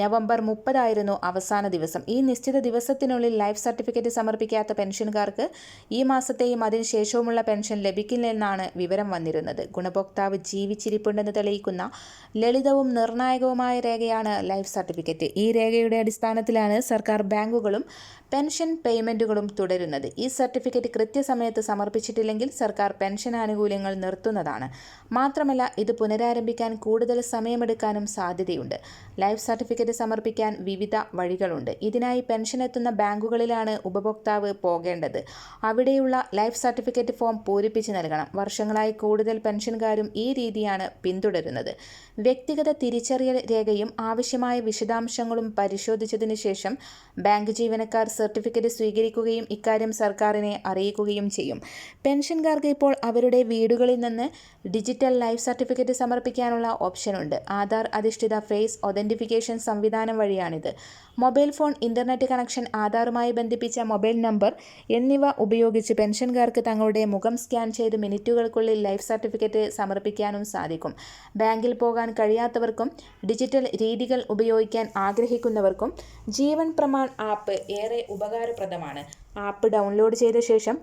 നവംബർ മുപ്പതായിരുന്നു അവസാന ദിവസം. ഈ നിശ്ചിത ദിവസത്തിനുള്ളിൽ ലൈഫ് സർട്ടിഫിക്കറ്റ് സമർപ്പിക്കാത്ത പെൻഷൻകാർക്ക് ഈ മാസത്തെയും അതിനുശേഷവുമുള്ള പെൻഷൻ ലഭിക്കില്ലെന്നാണ് വിവരം വന്നിരുന്നത്. ഗുണഭോക്താവ് ജീവിച്ചിരിപ്പുണ്ടെന്ന് തെളിയിക്കുന്ന ലളിതവും നിർണായകവുമായ രേഖയാണ് ലൈഫ് സർട്ടിഫിക്കറ്റ്. ഈ രേഖയുടെ അടിസ്ഥാനത്തിലാണ് സർക്കാർ ബാങ്കുകളും പെൻഷൻ പേയ്മെന്റുകളും തുടരുന്നത്. ഈ സർട്ടിഫിക്കറ്റ് കൃത്യസമയത്ത് സമർപ്പിച്ചിട്ടില്ലെങ്കിൽ സർക്കാർ പെൻഷൻ ആനുകൂല്യങ്ങൾ നിർത്തുന്നതാണ്. മാത്രമല്ല ഇത് പുനരാരംഭിക്കാൻ കൂടുതൽ സമയമെടുക്കാനും സാധ്യതയുണ്ട്. ലൈഫ് സർട്ടിഫിക്കറ്റ് സമർപ്പിക്കാൻ വിവിധ വഴികളുണ്ട്. ഇതിനായി പെൻഷൻ എത്തുന്ന ബാങ്കുകളിലാണ് ഉപഭോക്താവ് പോകേണ്ടത്. അവിടെയുള്ള ലൈഫ് സർട്ടിഫിക്കറ്റ് ഫോം പൂരിപ്പിച്ച് നൽകണം. വർഷങ്ങളായി കൂടുതൽ പെൻഷൻകാരും ഈ രീതിയാണ് പിന്തുടരുന്നത്. വ്യക്തിഗത തിരിച്ചറിയൽ രേഖയും ആവശ്യമായ വിശദാംശങ്ങളും പരിശോധിച്ചതിന് ശേഷം ബാങ്ക് ജീവനക്കാർ സർട്ടിഫിക്കറ്റ് സ്വീകരിക്കുകയും ഇക്കാര്യം സർക്കാരിനെ അറിയിക്കുകയും ചെയ്യും. പെൻഷൻകാർക്ക് ഇപ്പോൾ അവരുടെ വീടുകളിൽ നിന്ന് ഡിജിറ്റൽ ലൈഫ് സർട്ടിഫിക്കറ്റ് സമർപ്പിക്കാനുള്ള ഓപ്ഷനുണ്ട്. ആധാർ അധിഷ്ഠിത ഫേസ് ഒതന്റിഫിക്കേഷൻ സംവിധാനം വഴിയാണിത്. മൊബൈൽ ഫോൺ ഇന്റർനെറ്റ് കണക്ഷൻ ആധാറുമായി ബന്ധിപ്പിച്ച മൊബൈൽ നമ്പർ എന്നിവ ഉപയോഗിച്ച് പെൻഷൻകാർക്ക് തങ്ങളുടെ മുഖം സ്കാൻ ചെയ്ത് മിനിറ്റുകൾക്കുള്ളിൽ ലൈഫ് സർട്ടിഫിക്കറ്റ് സമർപ്പിക്കാനും സാധിക്കും. ബാങ്കിൽ പോകാൻ കഴിയാത്തവർക്കും ഡിജിറ്റൽ രീതികൾ ഉപയോഗിക്കാൻ ആഗ്രഹിക്കുന്നവർക്കും ജീവൻ പ്രമാൺ ആപ്പ് ഏറെ ഉപകാരപ്രദമാണ്. ആപ്പ് ഡൗൺലോഡ് ചെയ്ത ശേഷം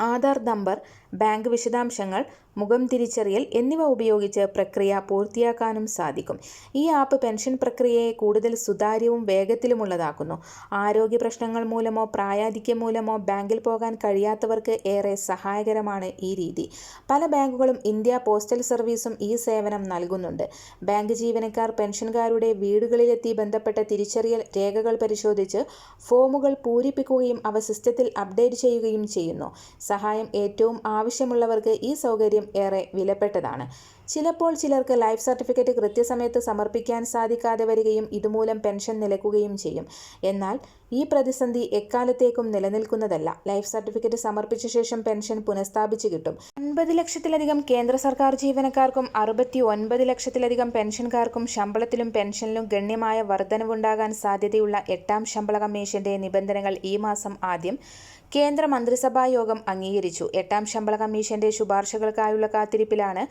ആധാർ നമ്പർ ബാങ്ക് വിശദാംശങ്ങൾ മുഖം തിരിച്ചറിയൽ എന്നിവ ഉപയോഗിച്ച് പ്രക്രിയ പൂർത്തിയാക്കാനും സാധിക്കും. ഈ ആപ്പ് പെൻഷൻ പ്രക്രിയയെ കൂടുതൽ സുതാര്യവും വേഗത്തിലുമുള്ളതാക്കുന്നു. ആരോഗ്യ പ്രശ്നങ്ങൾ മൂലമോ പ്രായാധിക്യം മൂലമോ ബാങ്കിൽ പോകാൻ കഴിയാത്തവർക്ക് ഏറെ സഹായകരമാണ് ഈ രീതി. പല ബാങ്കുകളും ഇന്ത്യ പോസ്റ്റൽ സർവീസും ഈ സേവനം നൽകുന്നുണ്ട്. ബാങ്ക് ജീവനക്കാർ പെൻഷൻകാരുടെ വീടുകളിലെത്തി ബന്ധപ്പെട്ട തിരിച്ചറിയൽ രേഖകൾ പരിശോധിച്ച് ഫോമുകൾ പൂരിപ്പിക്കുകയും അവ സിസ്റ്റത്തിൽ അപ്ഡേറ്റ് ചെയ്യുകയും ചെയ്യുന്നു. സഹായം ഏറ്റവും ആവശ്യമുള്ളവർക്ക് ഈ സൗകര്യം ഏറെ വിലപ്പെട്ടതാണ്. ചിലപ്പോൾ ചിലർക്ക് ലൈഫ് സർട്ടിഫിക്കറ്റ് കൃത്യസമയത്ത് സമർപ്പിക്കാൻ സാധിക്കാതെ വരികയും ഇതുമൂലം പെൻഷൻ നിലക്കുകയും ചെയ്യും. എന്നാൽ ഈ പ്രതിസന്ധി എക്കാലത്തേക്കും നിലനിൽക്കുന്നതല്ല. ലൈഫ് സർട്ടിഫിക്കറ്റ് സമർപ്പിച്ച ശേഷം പെൻഷൻ പുനഃസ്ഥാപിച്ചു കിട്ടും. അൻപത് ലക്ഷത്തിലധികം കേന്ദ്ര സർക്കാർ ജീവനക്കാർക്കും അറുപത്തി ഒൻപത് ലക്ഷത്തിലധികം പെൻഷൻകാർക്കും ശമ്പളത്തിലും പെൻഷനിലും ഗണ്യമായ വർധനവുണ്ടാകാൻ സാധ്യതയുള്ള എട്ടാം ശമ്പള കമ്മീഷന്റെ നിബന്ധനകൾ ഈ മാസം ആദ്യം കേന്ദ്ര മന്ത്രിസഭാ യോഗം അംഗീകരിച്ചു. എട്ടാം ശമ്പള കമ്മീഷന്റെ ശുപാർശകൾക്കായുള്ള കാത്തിരിപ്പിലാണ്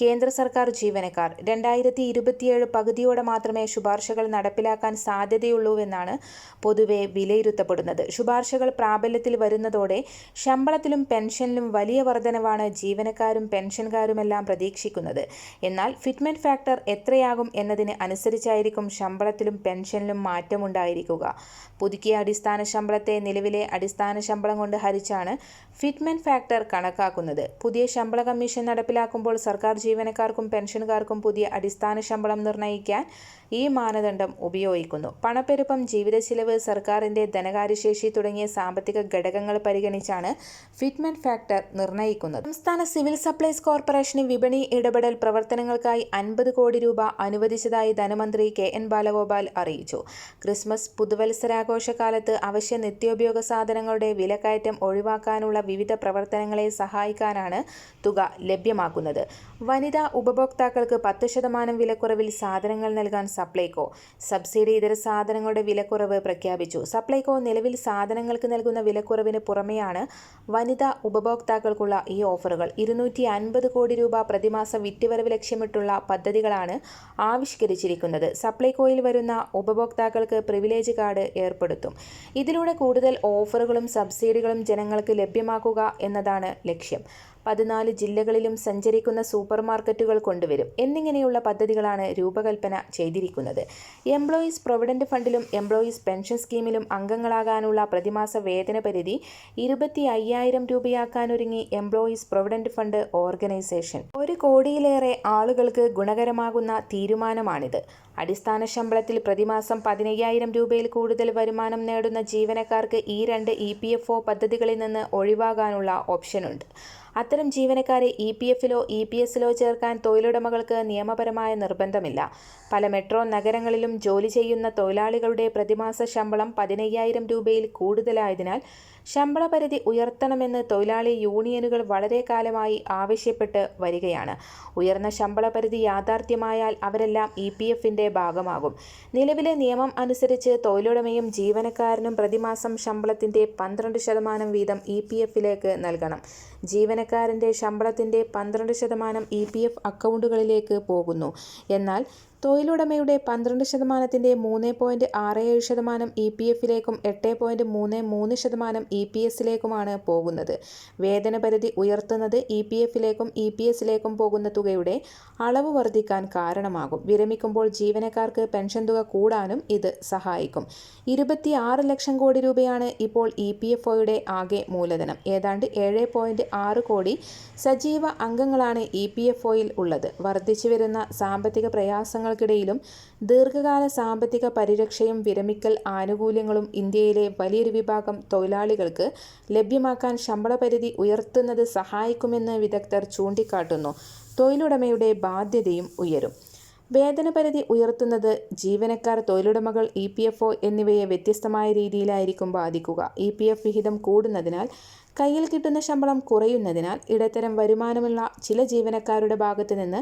കേന്ദ്ര സർക്കാർ ജീവനക്കാർ. രണ്ടായിരത്തി ഇരുപത്തിയേഴ് പകുതിയോടെ മാത്രമേ ശുപാർശകൾ നടപ്പിലാക്കാൻ സാധ്യതയുള്ളൂവെന്നാണ് പൊതുവെ വിലയിരുത്തപ്പെടുന്നത്. ശുപാർശകൾ പ്രാബല്യത്തിൽ വരുന്നതോടെ ശമ്പളത്തിലും പെൻഷനിലും വലിയ വർധനവാണ് ജീവനക്കാരും പെൻഷൻകാരുമെല്ലാം പ്രതീക്ഷിക്കുന്നത്. എന്നാൽ ഫിറ്റ്മെന്റ് ഫാക്ടർ എത്രയാകും എന്നതിന് അനുസരിച്ചായിരിക്കും ശമ്പളത്തിലും പെൻഷനിലും മാറ്റമുണ്ടായിരിക്കുക. പുതുക്കിയ അടിസ്ഥാന ശമ്പളത്തെ നിലവിലെ അടിസ്ഥാന ശമ്പളം കൊണ്ട് ഹരിച്ചാണ് ഫിറ്റ്മെന്റ് ഫാക്ടർ കണക്കാക്കുന്നത്. പുതിയ ശമ്പള കമ്മീഷൻ നടപ്പിലാക്കുമ്പോൾ സർക്കാർ ജീവനക്കാർക്കും പെൻഷൻകാർക്കും പുതിയ അടിസ്ഥാന ശമ്പളം നിർണയിക്കാൻ ഈ മാനദണ്ഡം ഉപയോഗിക്കുന്നു. പണപ്പെരുപ്പം ജീവിത ചിലവ് സർക്കാരിന്റെ ധനകാര്യശേഷി തുടങ്ങിയ സാമ്പത്തിക ഘടകങ്ങൾ പരിഗണിച്ചാണ് ഫിറ്റ്മെന്റ് ഫാക്ടർ നിർണയിക്കുന്നത് സംസ്ഥാന സിവിൽ സപ്ലൈസ് കോർപ്പറേഷന് വിപണി ഇടപെടൽ പ്രവർത്തനങ്ങൾക്കായി അൻപത് കോടി രൂപ അനുവദിച്ചതായി ധനമന്ത്രി കെ എൻ ബാലഗോപാൽ അറിയിച്ചു. ക്രിസ്മസ് പുതുവത്സരാഘോഷ പുതുവത്സരാഘോഷകാലത്ത് അവശ്യ നിത്യോപയോഗ സാധനങ്ങളുടെ വിലക്കയറ്റം ഒഴിവാക്കാനുള്ള വിവിധ പ്രവർത്തനങ്ങളെ സഹായിക്കാനാണ് തുക ലഭ്യമാക്കുന്നത്. വനിതാ ഉപഭോക്താക്കൾക്ക് പത്ത് ശതമാനം വിലക്കുറവിൽ സാധനങ്ങൾ നൽകാൻ സപ്ലൈകോ സബ്സിഡി ഇതര സാധനങ്ങളുടെ വിലക്കുറവ് പ്രഖ്യാപിച്ചു. സപ്ലൈകോ നിലവിൽ സാധനങ്ങൾക്ക് നൽകുന്ന വിലക്കുറവിന് പുറമെയാണ് വനിതാ ഉപഭോക്താക്കൾക്കുള്ള ഈ ഓഫറുകൾ. ഇരുന്നൂറ്റി അൻപത് കോടി രൂപ പ്രതിമാസ വിറ്റുവരവ് ലക്ഷ്യമിട്ടുള്ള പദ്ധതികളാണ് ആവിഷ്കരിച്ചിരിക്കുന്നത്. സപ്ലൈകോയിൽ വരുന്ന ഉപഭോക്താക്കൾക്ക് പ്രിവിലേജ് കാർഡ് ഏർപ്പെടുത്തും. ഇതിലൂടെ കൂടുതൽ ഓഫറുകളും സബ്സിഡികളും ജനങ്ങൾക്ക് ലഭ്യമാക്കുക എന്നതാണ് ലക്ഷ്യം. പതിനാല് ജില്ലകളിലും സഞ്ചരിക്കുന്ന സൂപ്പർ മാർക്കറ്റുകൾ കൊണ്ടുവരും എന്നിങ്ങനെയുള്ള പദ്ധതികളാണ് രൂപകൽപ്പന ചെയ്തിരിക്കുന്നത്. എംപ്ലോയീസ് പ്രൊവിഡന്റ് ഫണ്ടിലും എംപ്ലോയീസ് പെൻഷൻ സ്കീമിലും അംഗങ്ങളാകാനുള്ള പ്രതിമാസ വേതന പരിധി ഇരുപത്തി അയ്യായിരം രൂപയാക്കാനൊരുങ്ങി എംപ്ലോയീസ് പ്രൊവിഡന്റ് ഫണ്ട് ഓർഗനൈസേഷൻ. ഒരു കോടിയിലേറെ ആളുകൾക്ക് ഗുണകരമാകുന്ന തീരുമാനമാണിത്. അടിസ്ഥാന ശമ്പളത്തിൽ പ്രതിമാസം പതിനയ്യായിരം രൂപയിൽ കൂടുതൽ വരുമാനം നേടുന്ന ജീവനക്കാർക്ക് ഈ രണ്ട് ഇ പദ്ധതികളിൽ നിന്ന് ഒഴിവാകാനുള്ള ഓപ്ഷനുണ്ട്. അത്തരം ജീവനക്കാരെ ഇ പി എഫിലോ ഇ പി എസിലോ ചേർക്കാൻ തൊഴിലുടമകൾക്ക് നിയമപരമായ നിർബന്ധമില്ല. പല മെട്രോ നഗരങ്ങളിലും ജോലി ചെയ്യുന്ന തൊഴിലാളികളുടെ പ്രതിമാസ ശമ്പളം പതിനയ്യായിരം രൂപയിൽ കൂടുതലായതിനാൽ ശമ്പള പരിധി ഉയർത്തണമെന്ന് തൊഴിലാളി യൂണിയനുകൾ വളരെ കാലമായി ആവശ്യപ്പെട്ട് വരികയാണ്. ഉയർന്ന ശമ്പള പരിധി യാഥാർത്ഥ്യമായാൽ അവരെല്ലാം ഇ പി എഫിന്റെ ഭാഗമാകും. നിലവിലെ നിയമം അനുസരിച്ച് തൊഴിലുടമയും ജീവനക്കാരനും പ്രതിമാസം ശമ്പളത്തിന്റെ പന്ത്രണ്ട് ശതമാനം വീതം ഇ പി എഫിലേക്ക് നൽകണം. ജീവനക്കാരന്റെ ശമ്പളത്തിന്റെ പന്ത്രണ്ട് ശതമാനം ഇ പി എഫ് അക്കൗണ്ടുകളിലേക്ക് പോകുന്നു. എന്നാൽ തൊഴിലുടമയുടെ പന്ത്രണ്ട് ശതമാനത്തിന്റെ മൂന്ന് പോയിന്റ് ആറ് ഏഴ് ശതമാനം ഇ പി എഫിലേക്കും എട്ട് പോയിന്റ് മൂന്ന് മൂന്ന് ശതമാനം ഇ പി എസിലേക്കുമാണ് പോകുന്നത്. വേതന പരിധി ഉയർത്തുന്നത് ഇ പി എഫിലേക്കും ഇ പി എസിലേക്കും പോകുന്ന തുകയുടെ അളവ് വർദ്ധിക്കാൻ കാരണമാകും. വിരമിക്കുമ്പോൾ ജീവനക്കാർക്ക് പെൻഷൻ തുക കൂടാനും ഇത് സഹായിക്കും. ഇരുപത്തി ആറ് ലക്ഷം കോടി രൂപയാണ് ഇപ്പോൾ ഇ പി എഫ് ഒയുടെ ആകെ മൂലധനം. ഏതാണ്ട് ഏഴ് പോയിന്റ് ആറ് കോടി സജീവ അംഗങ്ങളാണ് ഇ പി എഫ് ഒയിൽ ഉള്ളത്. വർദ്ധിച്ചു വരുന്ന സാമ്പത്തിക പ്രയാസങ്ങൾക്കിടയിലും ദീർഘകാല സാമ്പത്തിക പരിരക്ഷയും വിരമിക്കൽ ആനുകൂല്യങ്ങളും ഇന്ത്യയിലെ വലിയൊരു വിഭാഗം തൊഴിലാളികൾക്ക് ലഭ്യമാക്കാൻ ശമ്പള പരിധി ഉയർത്തുന്നത് സഹായിക്കുമെന്ന് വിദഗ്ധർ ചൂണ്ടിക്കാട്ടുന്നു. തൊഴിലുടമയുടെ ബാധ്യതയും ഉയരും. വേതന പരിധി ഉയർത്തുന്നത് ജീവനക്കാർ തൊഴിലുടമകൾ ഇ പി എഫ് ഒ എന്നിവയെ വ്യത്യസ്തമായ രീതിയിലായിരിക്കും ബാധിക്കുക. ഇ പി എഫ് വിഹിതം കൂടുന്നതിനാൽ കയ്യിൽ കിട്ടുന്ന ശമ്പളം കുറയുന്നതിനാൽ ഇടത്തരം വരുമാനമുള്ള ചില ജീവനക്കാരുടെ ഭാഗത്തു നിന്ന്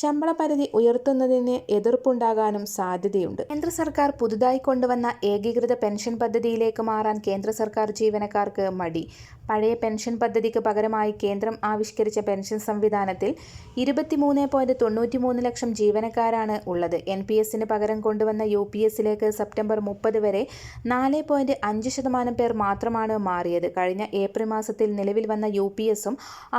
ശമ്പള പരിധി ഉയർത്തുന്നതിന് എതിർപ്പുണ്ടാകാനും സാധ്യതയുണ്ട്. കേന്ദ്ര സർക്കാർ പുതുതായി കൊണ്ടുവന്ന ഏകീകൃത പെൻഷൻ പദ്ധതിയിലേക്ക് മാറാൻ കേന്ദ്ര സർക്കാർ ജീവനക്കാർക്ക് മടി. പഴയ പെൻഷൻ പദ്ധതിക്ക് പകരമായി കേന്ദ്രം ആവിഷ്കരിച്ച പെൻഷൻ സംവിധാനത്തിൽ ഇരുപത്തിമൂന്ന് പോയിന്റ് ലക്ഷം ജീവനക്കാരാണ് ഉള്ളത്. എൻ പി എസിന് പകരം കൊണ്ടുവന്ന യു പി എസിലേക്ക് സെപ്റ്റംബർ മുപ്പത് വരെ നാല് പോയിന്റ് അഞ്ച് ശതമാനം പേർ മാത്രമാണ് മാറിയത്. കഴിഞ്ഞ ഏപ്രിൽ മാസത്തിൽ നിലവിൽ വന്ന യു പി എസും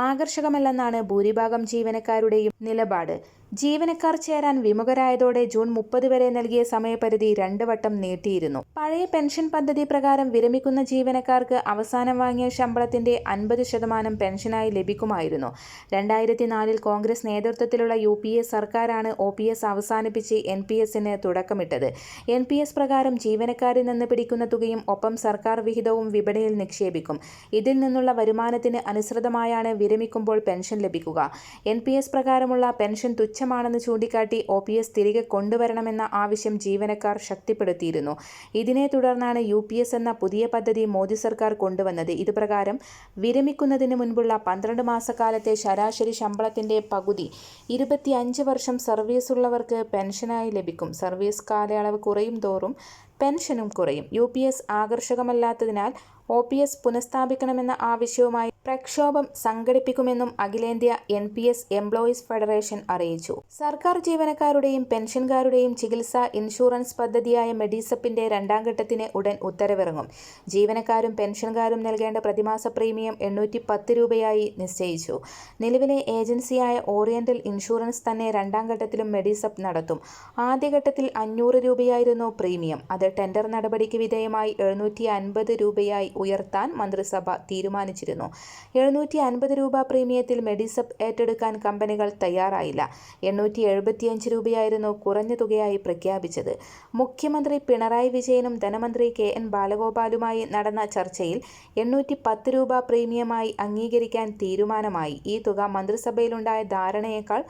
ആകർഷകമല്ലെന്നാണ് ഭൂരിഭാഗം ജീവനക്കാരുടെയും നിലപാട്. ജീവനക്കാർ ചേരാൻ വിമുഖരായതോടെ ജൂൺ മുപ്പത് വരെ നൽകിയ സമയപരിധി രണ്ട് വട്ടം നീട്ടിയിരുന്നു. പഴയ പെൻഷൻ പദ്ധതി പ്രകാരം വിരമിക്കുന്ന ജീവനക്കാർക്ക് അവസാനം വാങ്ങിയ ശമ്പളത്തിന്റെ അൻപത് ശതമാനം പെൻഷനായി ലഭിക്കുമായിരുന്നു. രണ്ടായിരത്തി നാലിൽ കോൺഗ്രസ് നേതൃത്വത്തിലുള്ള യു പി എ സർക്കാരാണ് ഒ പി എസ് അവസാനിപ്പിച്ച് എൻ പി എസിന് തുടക്കമിട്ടത്. എൻ പി എസ് പ്രകാരം ജീവനക്കാരിൽ നിന്ന് പിടിക്കുന്ന തുകയും ഒപ്പം സർക്കാർ വിഹിതവും വിപണിയിൽ നിക്ഷേപിക്കും. ഇതിൽ നിന്നുള്ള വരുമാനത്തിന് അനുസൃതമായാണ് വിരമിക്കുമ്പോൾ പെൻഷൻ ലഭിക്കുക. എൻ പി എസ് പ്രകാരമുള്ള പെൻഷൻ തുച്ഛമാണെന്ന് ചൂണ്ടിക്കാട്ടി ഒ പി എസ് തിരികെ കൊണ്ടുവരണമെന്ന ആവശ്യം ജീവനക്കാർ ശക്തിപ്പെടുത്തിയിരുന്നു. ഇതിനെ തുടർന്നാണ് യു പി എസ് എന്ന പുതിയ പദ്ധതി മോദി സർക്കാർ കൊണ്ടുവന്നത്. ഇതുപ്രകാരം വിരമിക്കുന്നതിന് മുൻപുള്ള പന്ത്രണ്ട് മാസക്കാലത്തെ ശരാശരി ശമ്പളത്തിന്റെ പകുതി ഇരുപത്തിയഞ്ച് വർഷം സർവീസ് ഉള്ളവർക്ക് പെൻഷനായി ലഭിക്കും. സർവീസ് കാലയളവ് കുറയും തോറും പെൻഷനും കുറയും. യു പി എസ് ആകർഷകമല്ലാത്തതിനാൽ ഒ പി എസ് പുനഃസ്ഥാപിക്കണമെന്ന ആവശ്യവുമായി പ്രക്ഷോഭം സംഘടിപ്പിക്കുമെന്നും അഖിലേന്ത്യാ N P S employees federation അറിയിച്ചു. സർക്കാർ ജീവനക്കാരുടെയും പെൻഷൻകാരുടെയും ചികിത്സാ ഇൻഷുറൻസ് പദ്ധതിയായ മെഡിസപ്പിന്റെ രണ്ടാം ഘട്ടത്തിന് ഉടൻ ഉത്തരവിറങ്ങും. ജീവനക്കാരും പെൻഷൻകാരും നൽകേണ്ട പ്രതിമാസ പ്രീമിയം എണ്ണൂറ്റി പത്ത് രൂപയായി നിശ്ചയിച്ചു. നിലവിലെ ഏജൻസിയായ ഓറിയന്റൽ ഇൻഷുറൻസ് തന്നെ രണ്ടാം ഘട്ടത്തിലും മെഡിസപ്പ് നടത്തും. ആദ്യഘട്ടത്തിൽ അഞ്ഞൂറ് രൂപയായിരുന്നു പ്രീമിയം. അത് ടെൻഡർ നടപടിക്ക് വിധേയമായി എഴുന്നൂറ്റി അൻപത് രൂപയായി ഉയർത്താൻ മന്ത്രിസഭ തീരുമാനിച്ചിരുന്നു. എഴുന്നൂറ്റി അൻപത് രൂപ പ്രീമിയത്തിൽ മെഡിസപ്പ് ഏറ്റെടുക്കാൻ കമ്പനികൾ തയ്യാറായില്ല. എണ്ണൂറ്റി എഴുപത്തിയഞ്ച് രൂപയായിരുന്നു കുറഞ്ഞ തുകയായി പ്രഖ്യാപിച്ചത്. മുഖ്യമന്ത്രി പിണറായി വിജയനും ധനമന്ത്രി കെ എൻ ബാലഗോപാലുമായി നടന്ന ചർച്ചയിൽ എണ്ണൂറ്റി പത്ത് രൂപ പ്രീമിയമായി അംഗീകരിക്കാൻ തീരുമാനമായി. ഈ തുക മന്ത്രിസഭയിലുണ്ടായ ധാരണയേക്കാൾ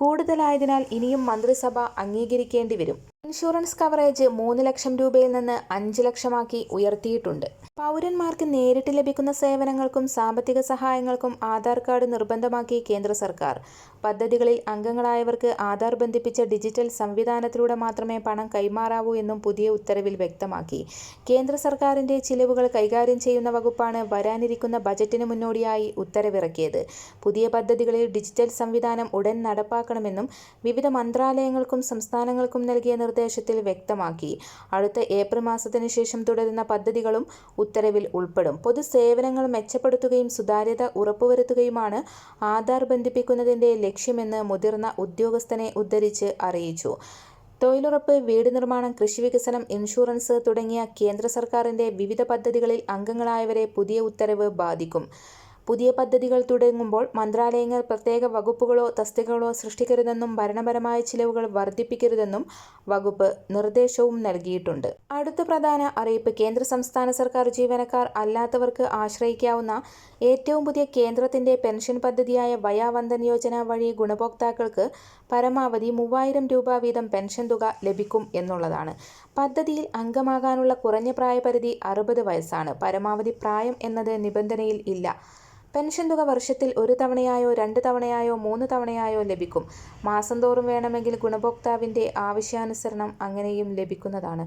കൂടുതലായതിനാൽ ഇനിയും മന്ത്രിസഭ അംഗീകരിക്കേണ്ടി വരും. ഇൻഷുറൻസ് കവറേജ് മൂന്ന് ലക്ഷം രൂപയിൽ നിന്ന് അഞ്ച് ലക്ഷമാക്കി ഉയർത്തിയിട്ടുണ്ട്. പൗരന്മാർക്ക് നേരിട്ട് ലഭിക്കുന്ന സേവനങ്ങൾക്കും സാമ്പത്തിക സഹായങ്ങൾക്കും ആധാർ കാർഡ് നിർബന്ധമാക്കി കേന്ദ്ര സർക്കാർ. പദ്ധതികളിൽ അംഗങ്ങളായവർക്ക് ആധാർ ബന്ധിപ്പിച്ച ഡിജിറ്റൽ സംവിധാനത്തിലൂടെ മാത്രമേ പണം കൈമാറാവൂ എന്നും പുതിയ ഉത്തരവിൽ വ്യക്തമാക്കി. കേന്ദ്ര സർക്കാരിന്റെ ചിലവുകൾ കൈകാര്യം ചെയ്യുന്ന വകുപ്പാണ് വരാനിരിക്കുന്ന ബജറ്റിന് മുന്നോടിയായി ഉത്തരവിറക്കിയത്. പുതിയ പദ്ധതികളിൽ ഡിജിറ്റൽ സംവിധാനം ഉടൻ നടപ്പാക്കണമെന്നും വിവിധ മന്ത്രാലയങ്ങൾക്കും സംസ്ഥാനങ്ങൾക്കും നൽകിയ നിർദ്ദേശത്തിൽ വ്യക്തമാക്കി. അടുത്ത ഏപ്രിൽ മാസത്തിന് ശേഷം തുടരുന്ന പദ്ധതികളും ഉത്തരവിൽ ഉൾപ്പെടും. പൊതുസേവനങ്ങൾ മെച്ചപ്പെടുത്തുകയും സുതാര്യത ഉറപ്പുവരുത്തുകയുമാണ് ആധാർ ബന്ധിപ്പിക്കുന്നതിന്റെ ലക്ഷ്യമെന്ന് മുതിർന്ന ഉദ്യോഗസ്ഥനെ ഉദ്ധരിച്ച് അറിയിച്ചു. തൊഴിലുറപ്പ് വീട് നിർമ്മാണം കൃഷി വികസനം ഇൻഷുറൻസ് തുടങ്ങിയ കേന്ദ്ര സർക്കാരിന്റെ വിവിധ പദ്ധതികളിൽ അംഗങ്ങളായവരെ പുതിയ ഉത്തരവ് ബാധിക്കും. പുതിയ പദ്ധതികൾ തുടങ്ങുമ്പോൾ മന്ത്രാലയങ്ങൾ പ്രത്യേക വകുപ്പുകളോ തസ്തികകളോ സൃഷ്ടിക്കരുതെന്നും ഭരണപരമായ ചിലവുകൾ വർദ്ധിപ്പിക്കരുതെന്നും വകുപ്പ് നിർദ്ദേശവും നൽകിയിട്ടുണ്ട്. അടുത്ത പ്രധാന അറിയിപ്പ് കേന്ദ്ര സംസ്ഥാന സർക്കാർ ജീവനക്കാർ അല്ലാത്തവർക്ക് ആശ്രയിക്കാവുന്ന ഏറ്റവും പുതിയ കേന്ദ്രത്തിന്റെ പെൻഷൻ പദ്ധതിയായ വയാവന്ദൻ യോജന വഴി ഗുണഭോക്താക്കൾക്ക് പരമാവധി മൂവായിരം രൂപ വീതം പെൻഷൻ തുക ലഭിക്കും എന്നുള്ളതാണ്. പദ്ധതിയിൽ അംഗമാകാനുള്ള കുറഞ്ഞ പ്രായപരിധി അറുപത് വയസ്സാണ്. പരമാവധി പ്രായം എന്നത് നിബന്ധനയിൽ ഇല്ല. പെൻഷൻ തുക വർഷത്തിൽ ഒരു തവണയായോ രണ്ട് തവണയായോ മൂന്ന് തവണയായോ ലഭിക്കും. മാസം തോറും വേണമെങ്കിൽ ഗുണഭോക്താവിന്റെ ആവശ്യാനുസരണം അങ്ങനെയും ലഭിക്കുന്നതാണ്.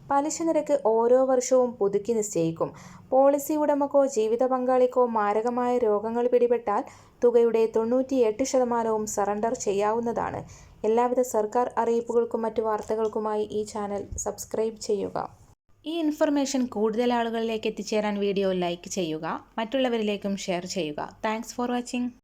പലിശ നിരക്ക് ഓരോ വർഷവും പുതുക്കി നിശ്ചയിക്കും. പോളിസി ഉടമക്കോ ജീവിത പങ്കാളിക്കോ മാരകമായ രോഗങ്ങൾ പിടിപെട്ടാൽ തുകയുടെ തൊണ്ണൂറ്റിയെട്ട് ശതമാനവും സറണ്ടർ ചെയ്യാവുന്നതാണ്. എല്ലാവിധ സർക്കാർ അറിയിപ്പുകൾക്കും മറ്റു വാർത്തകൾക്കുമായി ഈ ചാനൽ സബ്സ്ക്രൈബ് ചെയ്യുക. ഈ ഇൻഫർമേഷൻ കൂടുതൽ ആളുകളിലേക്ക് എത്തിച്ചേരാൻ വീഡിയോ ലൈക്ക് ചെയ്യുക. മറ്റുള്ളവരിലേക്കും ഷെയർ ചെയ്യുക. Thanks for watching.